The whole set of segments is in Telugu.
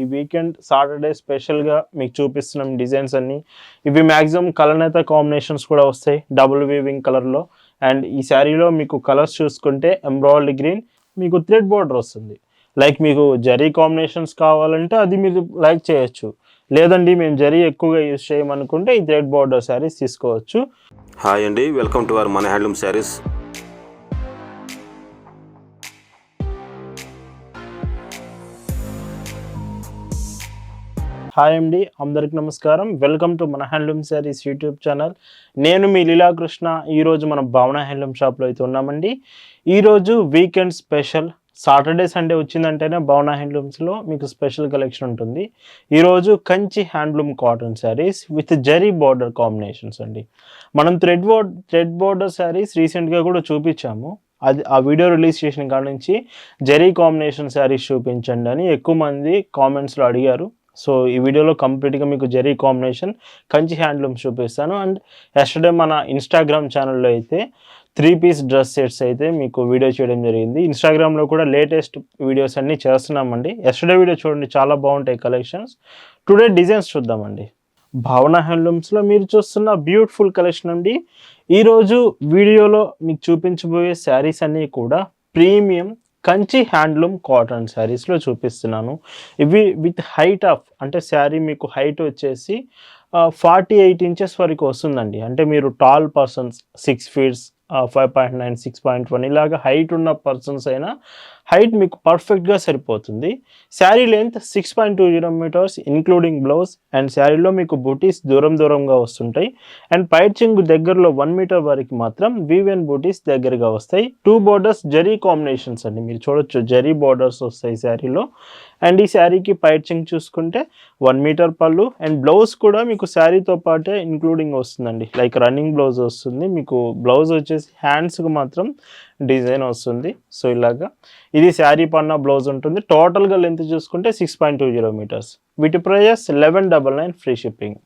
ఈ వీకెండ్ సాటర్డే స్పెషల్గా మీకు చూపిస్తున్నాం డిజైన్స్ అన్నీ. ఇవి మ్యాక్సిమం కలనేత కాంబినేషన్స్ కూడా వస్తాయి. డబుల్ వీవింగ్ కలర్లో. అండ్ ఈ శారీలో మీకు కలర్స్ చూసుకుంటే ఎంబ్రాయిడరీ గ్రీన్ మీకు థ్రెడ్ బార్డర్ వస్తుంది. లైక్ మీకు జరీ కాంబినేషన్స్ కావాలంటే అది మీరు లైక్ చేయొచ్చు. లేదండి మేము జరీ ఎక్కువగా యూజ్ చేయమనుకుంటే ఈ థ్రెడ్ బార్డర్ శారీస్ తీసుకోవచ్చు. హాయ్ అండి వెల్కమ్ టు అవర్ మన హ్యాండ్లూమ్ శారీస్. హాయ్ అండి అందరికి నమస్కారం. వెల్కమ్ టు మన హ్యాండ్లూమ్ శారీస్ యూట్యూబ్ ఛానల్ నేను మీ లీలాకృష్ణ ఈరోజు మనం భావన హ్యాండ్లూమ్ షాప్లో అయితే ఉన్నామండి. ఈరోజు వీకెండ్ స్పెషల్ సాటర్డే సండే వచ్చిందంటేనే భావన హ్యాండ్లూమ్స్లో మీకు స్పెషల్ కలెక్షన్ ఉంటుంది. ఈరోజు Kanchi handloom cotton saris with zari border combinations అండి. మనం thread board thread border saris రీసెంట్గా కూడా చూపించాము. అది ఆ వీడియో రిలీజ్ చేసిన కాడ నుంచి జరీ కాంబినేషన్ శారీస్ చూపించండి అని ఎక్కువ మంది కామెంట్స్లో అడిగారు. సో ఈ వీడియోలో కంప్లీట్గా మీకు జరీ కాంబినేషన్ కంచి హ్యాండ్లూమ్స్ చూపిస్తాను. అండ్ ఎస్టర్డే మన ఇన్స్టాగ్రామ్ ఛానల్లో అయితే త్రీ పీస్ డ్రెస్ సెట్స్ అయితే మీకు వీడియో చేయడం జరిగింది. ఇన్స్టాగ్రామ్లో కూడా లేటెస్ట్ వీడియోస్ అన్నీ చేస్తున్నామండి. ఎస్టర్డే వీడియో చూడండి చాలా బాగుంటాయి కలెక్షన్స్ టుడే డిజైన్స్ చూద్దామండి. భావన హ్యాండ్లూమ్స్లో మీరు చూస్తున్న బ్యూటిఫుల్ కలెక్షన్ అండి. ఈరోజు వీడియోలో మీకు చూపించబోయే శారీస్ అన్నీ కూడా ప్రీమియం కంచి హ్యాండ్లూమ్ కాటన్ శారీస్లో చూపిస్తున్నాను. ఇవి విత్ హైట్ ఆఫ్ అంటే శారీ మీకు హైట్ వచ్చేసి ఫార్టీ ఎయిట్ ఇంచెస్ వరకు వస్తుందండి. అంటే మీరు tall persons six feets five point nine six point one ఇలాగ హైట్ ఉన్న పర్సన్స్ అయినా హైట్ మీకు పర్ఫెక్ట్గా సరిపోతుంది. Sari length six point two zero metres including blouse and శారీలో మీకు బూటీస్ దూరం దూరంగా వస్తుంటాయి. అండ్ పైచింగ్ దగ్గరలో వన్ మీటర్ వరకు మాత్రం వీవెన్ బూటీస్ దగ్గరగా వస్తాయి. టూ బోర్డర్స్ జరీ కాంబినేషన్స్ అండి. మీరు చూడొచ్చు జరీ బోర్డర్స్ వస్తాయి శారీలో. అండ్ ఈ శారీకి పైచింగ్ చూసుకుంటే one metre pallu. And blouse కూడా మీకు శారీతో పాటే ఇంక్లూడింగ్ వస్తుందండి. లైక్ రన్నింగ్ బ్లౌజ్ వస్తుంది. మీకు బ్లౌజ్ వచ్చేసి హ్యాండ్స్కి మాత్రం డిజైన్ వస్తుంది. సో ఇలాగా. ఇది శారీ పన్న బ్లౌజ్ ఉంటుంది. టోటల్గా లెంత్ చూసుకుంటే six point two zero metres. వీటి prices eleven double nine free shipping.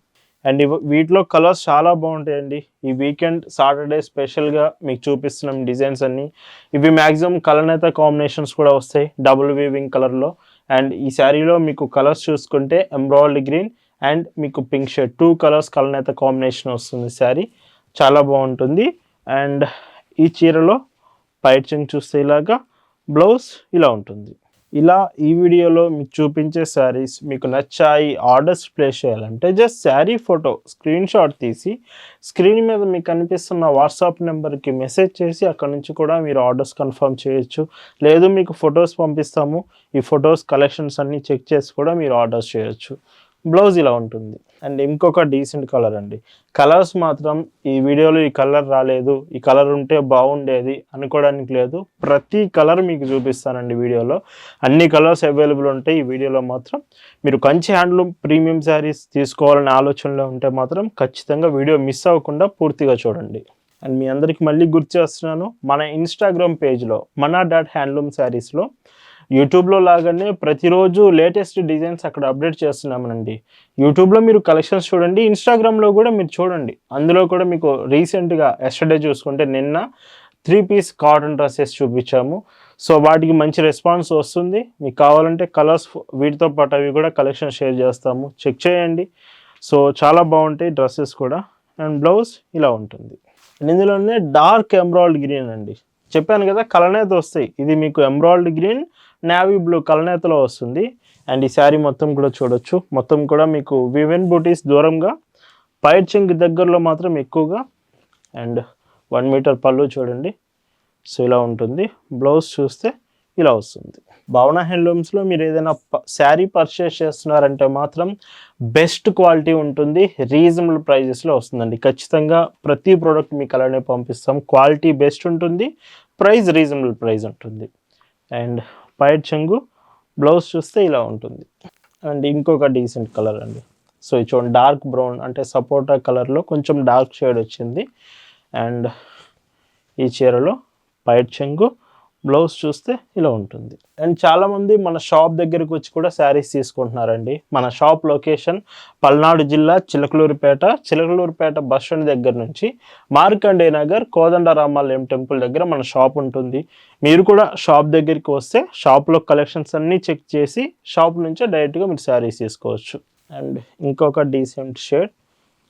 And వీటిలో కలర్స్ చాలా బాగుంటాయండి. ఈ వీకెండ్ సాటర్డే స్పెషల్గా మీకు చూపిస్తున్నాం డిజైన్స్ అన్నీ. ఇవి మ్యాక్సిమం కలనేత కాంబినేషన్స్ కూడా వస్తాయి. డబుల్ వీవింగ్ కలర్లో. అండ్ ఈ శారీలో మీకు కలర్స్ చూసుకుంటే ఎంబ్రాయిడరీ గ్రీన్ అండ్ మీకు పింక్ షర్ట్. టూ కలర్స్ కలనేత కాంబినేషన్ వస్తుంది శారీ. చాలా బాగుంటుంది. అండ్ ఈ చీరలో పైచింగ్ చూస్తే ఇలాగా బ్లౌజ్ ఇలా ఉంటుంది. ఇలా ఈ వీడియోలో మీకు చూపించే శారీస్ మీకు నచ్చాయి ఆర్డర్స్ ప్లేస్ చేయాలంటే just sari photo screen shot తీసి స్క్రీన్ మీద మీకు కనిపిస్తున్న వాట్సాప్ నెంబర్కి మెసేజ్ చేసి అక్కడ నుంచి కూడా మీరు ఆర్డర్స్ కన్ఫర్మ్ చేయొచ్చు. లేదు మీకు ఫొటోస్ పంపిస్తాము ఈ ఫొటోస్ కలెక్షన్స్ అన్నీ చెక్ చేసి కూడా మీరు ఆర్డర్స్ చేయొచ్చు. బ్లౌజ్ ఇలా ఉంటుంది. అండ్ ఇంకొక డీసెంట్ కలర్ అండి. కలర్స్ మాత్రం ఈ వీడియోలో ఈ కలర్ రాలేదు ఈ కలర్ ఉంటే బాగుండేది అనుకోవడానికి లేదు. ప్రతి కలర్ మీకు చూపిస్తానండి వీడియోలో. అన్ని కలర్స్ అవైలబుల్ ఉంటాయి ఈ వీడియోలో మాత్రం. మీరు కంచి హ్యాండ్లూమ్ ప్రీమియం శారీస్ తీసుకోవాలనే ఆలోచనలో ఉంటే మాత్రం ఖచ్చితంగా వీడియో మిస్ అవ్వకుండా పూర్తిగా చూడండి. అండ్ మీ అందరికీ మళ్ళీ గుర్తు చేస్తున్నాను మన ఇన్స్టాగ్రామ్ పేజ్లో మన డాట్ హ్యాండ్లూమ్ శారీస్లో యూట్యూబ్లో లాగానే ప్రతిరోజు లేటెస్ట్ డిజైన్స్ అక్కడ అప్డేట్ చేస్తున్నామనండి. యూట్యూబ్లో మీరు కలెక్షన్స్ చూడండి ఇన్స్టాగ్రామ్లో కూడా మీరు చూడండి. అందులో కూడా మీకు రీసెంట్గా ఎస్టర్డే చూసుకుంటే నిన్న త్రీ పీస్ కాటన్ డ్రెస్సెస్ చూపించాము. సో వాటికి మంచి రెస్పాన్స్ వస్తుంది. మీకు కావాలంటే కలర్స్ వీటితో పాటు అవి కూడా కలెక్షన్ షేర్ చేస్తాము. చెక్ చేయండి. సో చాలా బాగుంటాయి డ్రెస్సెస్ కూడా. అండ్ బ్లౌజ్ ఇలా ఉంటుంది. అండ్ ఇందులోనే డార్క్ ఎంబ్రాయిడ్ గ్రీన్ అండి. చెప్పాను కదా కలనేత వస్తాయి. ఇది మీకు ఎంబ్రాయిడ్ గ్రీన్ నావీ బ్లూ కలనేతలో వస్తుంది. అండ్ ఈ శారీ మొత్తం కూడా చూడొచ్చు. మొత్తం కూడా మీకు వివెన్ బూటీస్ దూరంగా పైర్ చింగ్ దగ్గరలో మాత్రం ఎక్కువగా. అండ్ వన్ మీటర్ పళ్ళు చూడండి. సో ఇలా ఉంటుంది. బ్లౌజ్ చూస్తే ఇలా వస్తుంది. భావన హ్యాండ్లూమ్స్లో మీరు ఏదైనా శారీ పర్చేస్ చేస్తున్నారంటే మాత్రం బెస్ట్ క్వాలిటీ ఉంటుంది. రీజనబుల్ ప్రైజెస్లో వస్తుందండి. ఖచ్చితంగా ప్రతి ప్రోడక్ట్ మీకు అలానే పంపిస్తాం. క్వాలిటీ బెస్ట్ ఉంటుంది. ప్రైస్ రీజనబుల్ ప్రైస్ ఉంటుంది అండ్ పైట్ చెంగు బ్లౌజ్ చూస్తే ఇలా ఉంటుంది. అండ్ ఇంకొక డీసెంట్ కలర్ అండి. సో ఇది చూడండి డార్క్ బ్రౌన్ అంటే సపోటా కలర్లో కొంచెం డార్క్ షేడ్ వచ్చింది. అండ్ ఈ చీరలో పైట్ చెంగు బ్లౌజ్ చూస్తే ఇలా ఉంటుంది. అండ్ చాలామంది మన షాప్ దగ్గరకు వచ్చి కూడా శారీస్ తీసుకుంటున్నారండి. మన షాప్ లొకేషన్ పల్నాడు జిల్లా చిలకలూరిపేట చిలకలూరిపేట బస్ స్టాండ్ దగ్గర నుంచి మార్కండే నగర్ కోదండరామాలయం టెంపుల్ దగ్గర మన షాప్ ఉంటుంది. మీరు కూడా షాప్ దగ్గరికి వస్తే షాప్లో కలెక్షన్స్ అన్నీ చెక్ చేసి షాప్ నుంచే డైరెక్ట్గా మీరు శారీస్ తీసుకోవచ్చు. అండ్ ఇంకొక డీసెంట్ షేడ్.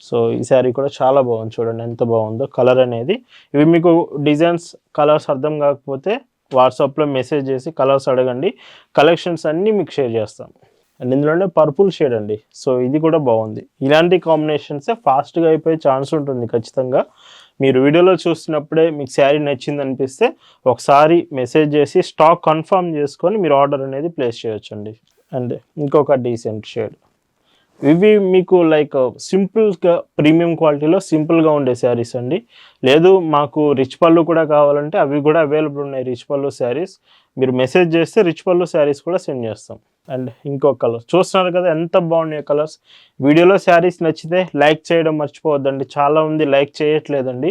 సో ఈ శారీ కూడా చాలా బాగుంది చూడండి ఎంత బాగుందో కలర్ అనేది. ఇవి మీకు డిజైన్స్ కలర్స్ అర్థం కాకపోతే వాట్సాప్లో మెసేజ్ చేసి కలర్స్ అడగండి. కలెక్షన్స్ అన్నీ మీకు షేర్ చేస్తాం. అండ్ ఇందులోనే పర్పుల్ షేడ్ అండి. సో ఇది కూడా బాగుంది. ఇలాంటి కాంబినేషన్సే ఫాస్ట్గా అయిపోయే ఛాన్స్ ఉంటుంది ఖచ్చితంగా. మీరు వీడియోలో చూస్తున్నప్పుడే మీకు శారీ నచ్చింది అనిపిస్తే ఒకసారి మెసేజ్ చేసి స్టాక్ కన్ఫర్మ్ చేసుకొని మీరు ఆర్డర్ అనేది ప్లేస్ చేయొచ్చండి. అండ్ ఇంకొక డీసెంట్ షేడ్. ఇవి మీకు లైక్ సింపుల్గా ప్రీమియం క్వాలిటీలో సింపుల్గా ఉండే శారీస్ అండి. లేదు మాకు రిచ్ పళ్ళు కూడా కావాలంటే అవి కూడా అవైలబుల్ ఉన్నాయి రిచ్ పళ్ళు శారీస్ మీరు మెసేజ్ చేస్తే రిచ్ పళ్ళు శారీస్ కూడా సెండ్ చేస్తాం. అండ్ ఇంకో కలర్ చూస్తున్నారు కదా ఎంత బాగున్నాయి కలర్స్ వీడియోలో శారీస్ నచ్చితే లైక్ చేయడం మర్చిపోవద్దండి. చాలా మంది లైక్ చేయట్లేదండి.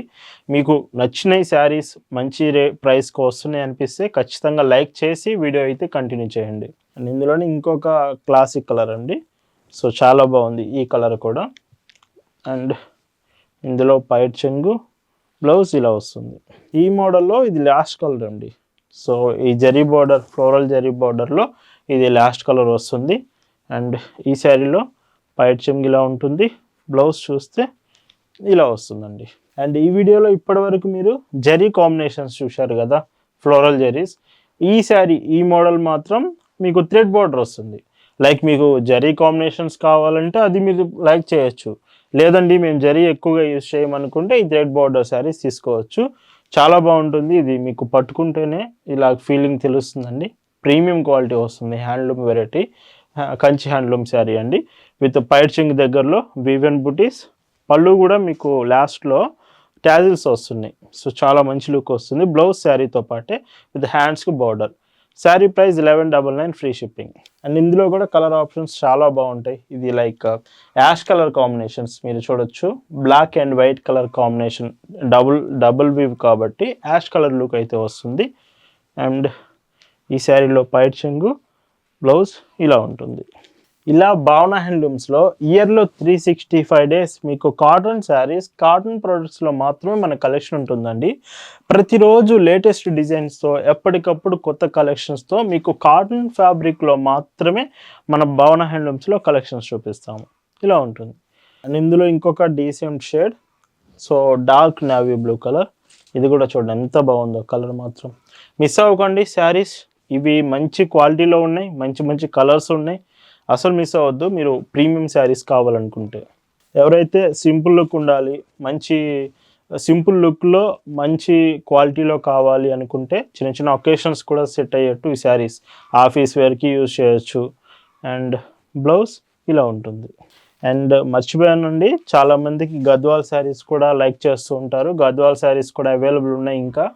మీకు నచ్చినవి శారీస్ మంచి రే ప్రైస్కి వస్తున్నాయి అనిపిస్తే ఖచ్చితంగా లైక్ చేసి వీడియో అయితే కంటిన్యూ చేయండి. అండ్ ఇందులోనే ఇంకొక క్లాసిక్ కలర్ అండి. సో చాలా బాగుంది ఈ కలర్ కూడా. అండ్ ఇందులో పైట్ చెంగు బ్లౌజ్ ఇలా వస్తుంది. ఈ మోడల్లో ఇది లాస్ట్ కలర్ అండి. సో ఈ జరీ బార్డర్ ఫ్లోరల్ జరీ బార్డర్లో ఇది లాస్ట్ కలర్ వస్తుంది. అండ్ ఈ శారీలో పైట్ చెంగు ఇలా ఉంటుంది బ్లౌజ్ చూస్తే ఇలా వస్తుందండి. అండ్ ఈ వీడియోలో ఇప్పటివరకు మీరు జరీ కాంబినేషన్స్ చూశారు కదా ఫ్లోరల్ జరీస్. ఈ శారీ ఈ మోడల్ మాత్రం మీకు థ్రెడ్ బార్డర్ వస్తుంది. లైక్ మీకు జరీ కాంబినేషన్స్ కావాలంటే అది మీరు లైక్ చేయొచ్చు. లేదండి మేము జరీ ఎక్కువగా యూజ్ చేయమనుకుంటే ఈ థ్రెడ్ బార్డర్ శారీస్ తీసుకోవచ్చు. చాలా బాగుంటుంది. ఇది మీకు పట్టుకుంటేనే ఇలా ఫీలింగ్ తెలుస్తుందండి. ప్రీమియం క్వాలిటీ వస్తుంది. Handloom variety Kanchi handloom sari అండి. విత్ పైడ్చింగ్ దగ్గరలో వివెన్ బుటీస్ పళ్ళు కూడా మీకు లాస్ట్లో ట్యాజిల్స్ వస్తున్నాయి. సో చాలా మంచి లుక్ వస్తుంది. బ్లౌజ్ శారీతో పాటే విత్ హ్యాండ్స్కి border sari price eleven double nine free shipping and ఇందులో కూడా కలర్ ఆప్షన్స్ చాలా బాగుంటాయి. ఇది లైక్ యాష్ కలర్ కాంబినేషన్స్ మీరు చూడొచ్చు. Black and white colour combination double double weave కాబట్టి యాష్ కలర్ లుక్ అయితే వస్తుంది. అండ్ ఈ శారీలో పైట్ చెంగు బ్లౌజ్ ఇలా ఉంటుంది. ఇలా భావన హ్యాండ్లూమ్స్లో ఇయర్లో త్రీ సిక్స్టీ ఫైవ్ డేస్ మీకు కాటన్ శారీస్ కాటన్ ప్రొడక్ట్స్లో మాత్రమే మన కలెక్షన్ ఉంటుందండి. ప్రతిరోజు లేటెస్ట్ డిజైన్స్తో ఎప్పటికప్పుడు కొత్త కలెక్షన్స్తో మీకు కాటన్ ఫ్యాబ్రిక్లో మాత్రమే మన భావన హ్యాండ్లూమ్స్లో కలెక్షన్స్ చూపిస్తాము. ఇలా ఉంటుంది. అండ్ ఇందులో ఇంకొక decent shade so dark navy blue colour ఇది కూడా చూడండి ఎంత బాగుందో కలర్ మాత్రం. మిస్ అవ్వకండి శారీస్ ఇవి మంచి క్వాలిటీలో ఉన్నాయి మంచి మంచి కలర్స్ ఉన్నాయి. అసలు మిస్ అవ్వద్దు మీరు ప్రీమియం శారీస్ కావాలనుకుంటే. ఎవరైతే సింపుల్ లుక్ ఉండాలి మంచి సింపుల్ లుక్లో మంచి క్వాలిటీలో కావాలి అనుకుంటే చిన్న చిన్న ఒకేషన్స్ కూడా సెట్ అయ్యేట్టు ఈ శారీస్ ఆఫీస్ వేర్కి యూజ్ చేయొచ్చు. అండ్ బ్లౌజ్ ఇలా ఉంటుంది. అండ్ మర్చిపోయానండి చాలామందికి గద్వాల్ శారీస్ కూడా లైక్ చేస్తూ ఉంటారు. గద్వాల్ శారీస్ కూడా అవైలబుల్ ఉన్నాయి ఇంకా.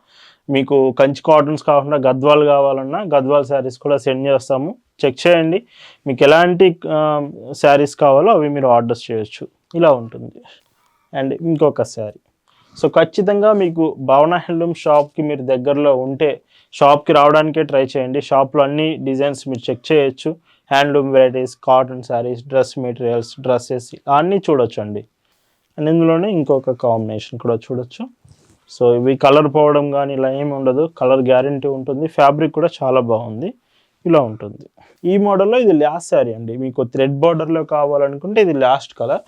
మీకు కంచి కాటన్స్ కాకుండా గద్వాల్ కావాలన్నా గద్వాల్ శారీస్ కూడా సెండ్ చేస్తాము. చెక్ చేయండి. మీకు ఎలాంటి శారీస్ కావాలో అవి మీరు ఆర్డర్స్ చేయొచ్చు. ఇలా ఉంటుంది. అండ్ ఇంకొక శారీ. సో ఖచ్చితంగా మీకు భవన హ్యాండ్లూమ్ షాప్కి మీరు దగ్గరలో ఉంటే షాప్కి రావడానికే ట్రై చేయండి. షాప్లో అన్ని డిజైన్స్ మీరు చెక్ చేయొచ్చు. Handloom varieties cotton saris dress materials dresses అన్నీ చూడొచ్చు అండి అండ్ ఇందులోనే ఇంకొక కాంబినేషన్ కూడా చూడొచ్చు. సో ఇవి కలర్ పోవడం కానీ ఇలా ఏమి ఉండదు. కలర్ గ్యారంటీ ఉంటుంది. ఫ్యాబ్రిక్ కూడా చాలా బాగుంది. ఇలా ఉంటుంది. ఈ మోడల్లో ఇది లాస్ట్ శారీ అండి. మీకు థ్రెడ్ బార్డర్లో కావాలనుకుంటే ఇది లాస్ట్ కలర్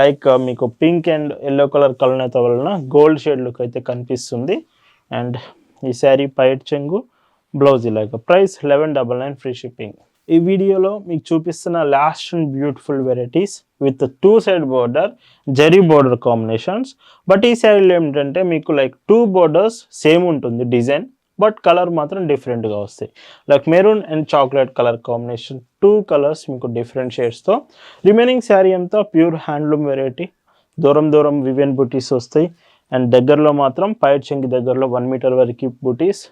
లైక్ మీకు పింక్ అండ్ ఎల్లో కలర్ కలనేత వలన గోల్డ్ షేడ్ లుక్ అయితే కనిపిస్తుంది. అండ్ ఈ శారీ పైట్ చెంగు బ్లౌజ్ ఇలాగ. Price eleven double nine free shipping ఈ వీడియోలో మీకు చూపిస్తున్న last and beautiful varieties with two side border zari border combinations but ఈ శారీలో ఏమిటంటే మీకు లైక్ టూ బోర్డర్స్ సేమ్ ఉంటుంది డిజైన్ బట్ కలర్ మాత్రం డిఫరెంట్గా వస్తాయి. Like maroon and chocolate colour combination two colours మీకు డిఫరెంట్ షేడ్స్తో రిమైనింగ్ శారీ అంతా ప్యూర్ హ్యాండ్లూమ్ వెరైటీ దూరం దూరం వివియన్ బుటీస్ వస్తాయి. అండ్ దగ్గరలో మాత్రం పైట్ చెంకి దగ్గరలో వన్ మీటర్ వరకు బుటీస్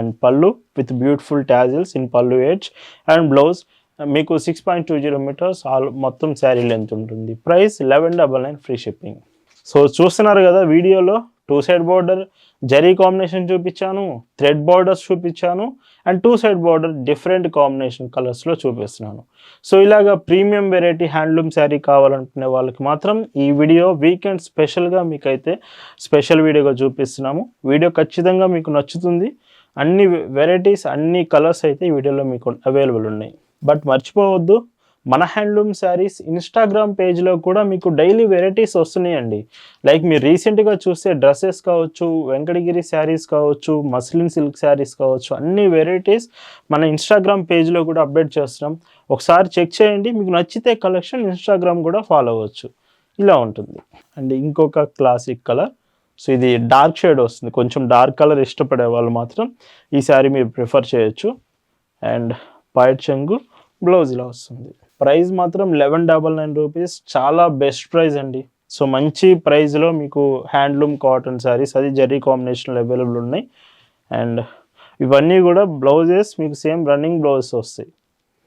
and pallu with beautiful tassels in pallu edge and blouse. మీకు six point two zero metres all మొత్తం శారీ లెంత్ ఉంటుంది. Price eleven double nine free shipping so చూస్తున్నారు కదా వీడియోలో two side border zari combination చూపించాను థ్రెడ్ బార్డర్స్ చూపించాను and two side border different combination కలర్స్లో చూపిస్తున్నాను. సో ఇలాగా ప్రీమియం వెరైటీ హ్యాండ్లూమ్ శారీ కావాలనుకునే వాళ్ళకి మాత్రం ఈ వీడియో వీకెండ్ స్పెషల్గా మీకైతే స్పెషల్ వీడియోగా చూపిస్తున్నాము. వీడియో ఖచ్చితంగా మీకు నచ్చుతుంది. అన్ని వెరైటీస్ అన్ని కలర్స్ అయితే ఈ వీడియోలో మీకు అవైలబుల్ ఉన్నాయి. బట్ మర్చిపోవద్దు మన హ్యాండ్లూమ్ శారీస్ ఇన్స్టాగ్రామ్ పేజ్లో కూడా మీకు డైలీ వెరైటీస్ వస్తున్నాయండి. లైక్ మీరు రీసెంట్గా చూస్తే డ్రెస్సెస్ కావచ్చు వెంకటగిరి శారీస్ కావచ్చు మస్లిన్ సిల్క్ శారీస్ కావచ్చు అన్ని వెరైటీస్ మన ఇన్స్టాగ్రామ్ పేజ్లో కూడా అప్డేట్ చేస్తున్నాం. ఒకసారి చెక్ చేయండి మీకు నచ్చితే కలెక్షన్ ఇన్స్టాగ్రామ్ కూడా ఫాలో అవ్వచ్చు. ఇలా ఉంటుంది. అండ్ ఇంకొక క్లాసిక్ కలర్ సో ఇది డార్క్ షేడ్ వస్తుంది. కొంచెం డార్క్ కలర్ ఇష్టపడే వాళ్ళు మాత్రం ఈ శారీ మీరు ప్రిఫర్ చేయొచ్చు. అండ్ పైట్ చెంగు బ్లౌజ్ ఇలా వస్తుంది. ప్రైస్ మాత్రం లెవెన్ డబల్ నైన్ రూపీస్. చాలా బెస్ట్ ప్రైస్ అండి. సో మంచి ప్రైస్లో మీకు హ్యాండ్లూమ్ కాటన్ శారీస్ అది జరీ కాంబినేషన్లో అవైలబుల్ ఉన్నాయి. అండ్ ఇవన్నీ కూడా బ్లౌజెస్ మీకు సేమ్ రన్నింగ్ బ్లౌజెస్ వస్తాయి.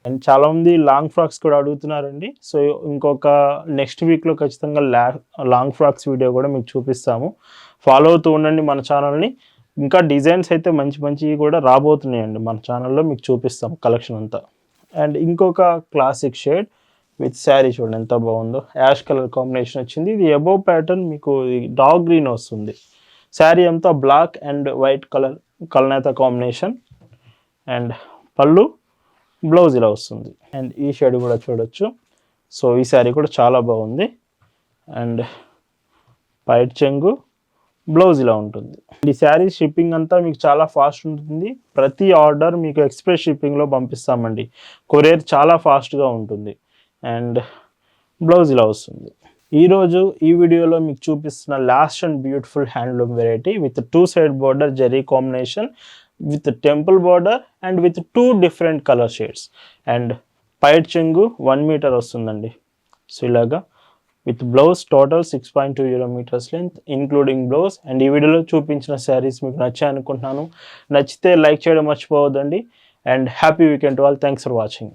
అండ్ చాలామంది లాంగ్ ఫ్రాక్స్ కూడా అడుగుతున్నారండి. సో ఇంకొక నెక్స్ట్ వీక్లో ఖచ్చితంగా లా లాంగ్ ఫ్రాక్స్ వీడియో కూడా మీకు చూపిస్తాము. ఫాలో అవుతూ ఉండండి మన ఛానల్ని ఇంకా డిజైన్స్ అయితే మంచి మంచివి కూడా రాబోతున్నాయండి మన ఛానల్లో మీకు చూపిస్తాం కలెక్షన్ అంతా. అండ్ ఇంకొక క్లాసిక్ షేడ్ విత్ శారీ చూడండి ఎంత బాగుందో. యాష్ కలర్ కాంబినేషన్ వచ్చింది. ఇది అబోవ్ ప్యాటర్న్ మీకు డార్క్ గ్రీన్ వస్తుంది. శారీ అంతా బ్లాక్ అండ్ వైట్ కలర్ కలనేత కాంబినేషన్ అండ్ పళ్ళు బ్లౌజ్ ఇలా వస్తుంది. అండ్ ఈ షేడ్ కూడా చూడొచ్చు. సో ఈ శారీ కూడా చాలా బాగుంది. అండ్ పైట్ చెంగు బ్లౌజ్ ఇలా ఉంటుంది. ఈ శారీ షిప్పింగ్ అంతా మీకు చాలా ఫాస్ట్ ఉంటుంది. ప్రతి ఆర్డర్ మీకు ఎక్స్ప్రెస్ షిప్పింగ్లో పంపిస్తామండి. కొరియర్ చాలా ఫాస్ట్గా ఉంటుంది. అండ్ బ్లౌజ్ ఇలా వస్తుంది. ఈరోజు ఈ వీడియోలో మీకు చూపిస్తున్న last and beautiful handloom variety with two side border zari combination with temple border and with two different colour shades and పైట్ చెంగు వన్ మీటర్ వస్తుందండి. సో ఇలాగా with blouse total six point two zero metres length including blouse and ఈ వీడియోలో చూపించిన శారీస్ మీకు నచ్చాయి అనుకుంటున్నాను. నచ్చితే లైక్ చేయడం మర్చిపోవద్దండి. And happy weekend all thanks for watching